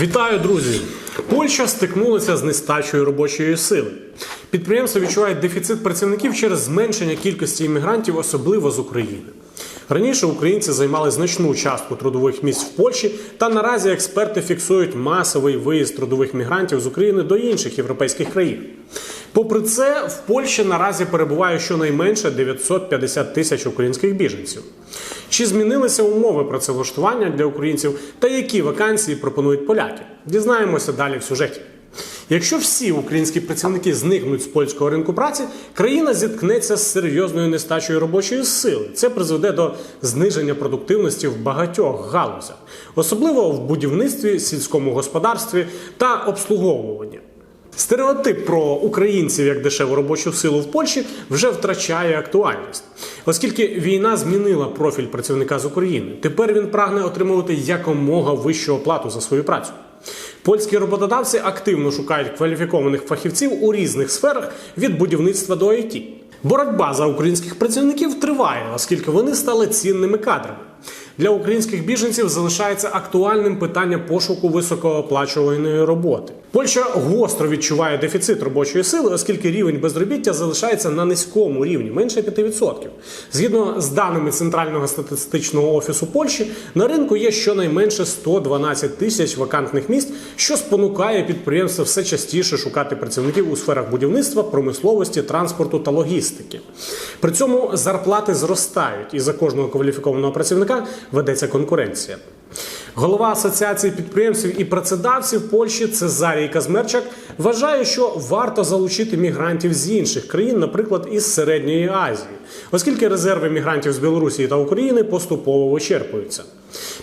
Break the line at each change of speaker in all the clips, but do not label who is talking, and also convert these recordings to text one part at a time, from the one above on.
Вітаю, друзі! Польща стикнулася з нестачею робочої сили. Підприємства відчувають дефіцит працівників через зменшення кількості іммігрантів, особливо з України. Раніше українці займали значну частку трудових місць в Польщі, та наразі експерти фіксують масовий виїзд трудових мігрантів з України до інших європейських країн. Попри це, в Польщі наразі перебуває щонайменше 950 тисяч українських біженців. Чи змінилися умови працевлаштування для українців та які вакансії пропонують поляки? Дізнаємося далі в сюжеті. Якщо всі українські працівники зникнуть з польського ринку праці, країна зіткнеться з серйозною нестачею робочої сили. Це призведе до зниження продуктивності в багатьох галузях, особливо в будівництві, сільському господарстві та обслуговуванні. Стереотип про українців як дешеву робочу силу в Польщі вже втрачає актуальність, оскільки війна змінила профіль працівника з України. Тепер він прагне отримувати якомога вищу оплату за свою працю. Польські роботодавці активно шукають кваліфікованих фахівців у різних сферах від будівництва до IT. Боротьба за українських працівників триває, оскільки вони стали цінними кадрами. Для українських біженців залишається актуальним питання пошуку високооплачуваної роботи. Польща гостро відчуває дефіцит робочої сили, оскільки рівень безробіття залишається на низькому рівні, менше 5%. Згідно з даними Центрального статистичного офісу Польщі, на ринку є щонайменше 112 тисяч вакантних місць, що спонукає підприємства все частіше шукати працівників у сферах будівництва, промисловості, транспорту та логістики. При цьому зарплати зростають, і за кожного кваліфікованого працівника ведеться конкуренція. Голова Асоціації підприємців і працедавців Польщі Цезарій Казмерчак вважає, що варто залучити мігрантів з інших країн, наприклад, із середньої Азії, оскільки резерви мігрантів з Білорусі та України поступово вичерпуються.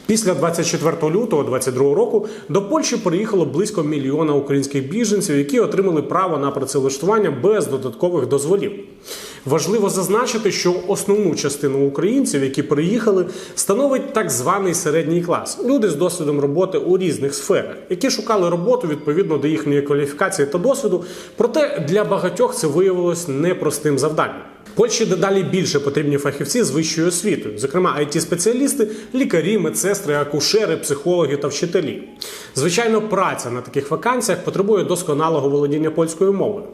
Після 24 лютого 2022 року до Польщі приїхало близько мільйона українських біженців, які отримали право на працевлаштування без додаткових дозволів. Важливо зазначити, що основну частину українців, які приїхали, становить так званий середній клас люди з досвідом роботи у різних сферах, які шукали роботу відповідно до їхньої кваліфікації та досвіду. Проте для багатьох це виявилось непростим завданням. Польщі дедалі більше потрібні фахівці з вищою освітою, зокрема it спеціалісти лікарі, медсестри, акушери, психологи та вчителі. Звичайно, праця на таких вакансіях потребує досконалого володіння польською мовою.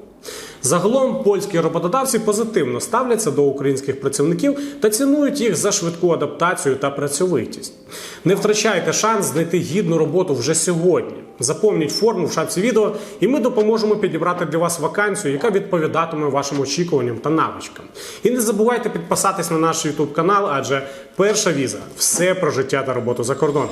Загалом польські роботодавці позитивно ставляться до українських працівників та цінують їх за швидку адаптацію та працьовитість. Не втрачайте шанс знайти гідну роботу вже сьогодні. Заповніть форму в шапці відео, і ми допоможемо підібрати для вас вакансію, яка відповідатиме вашим очікуванням та навичкам. І не забувайте підписатись на наш YouTube канал, адже перша віза все про життя та роботу за кордоном.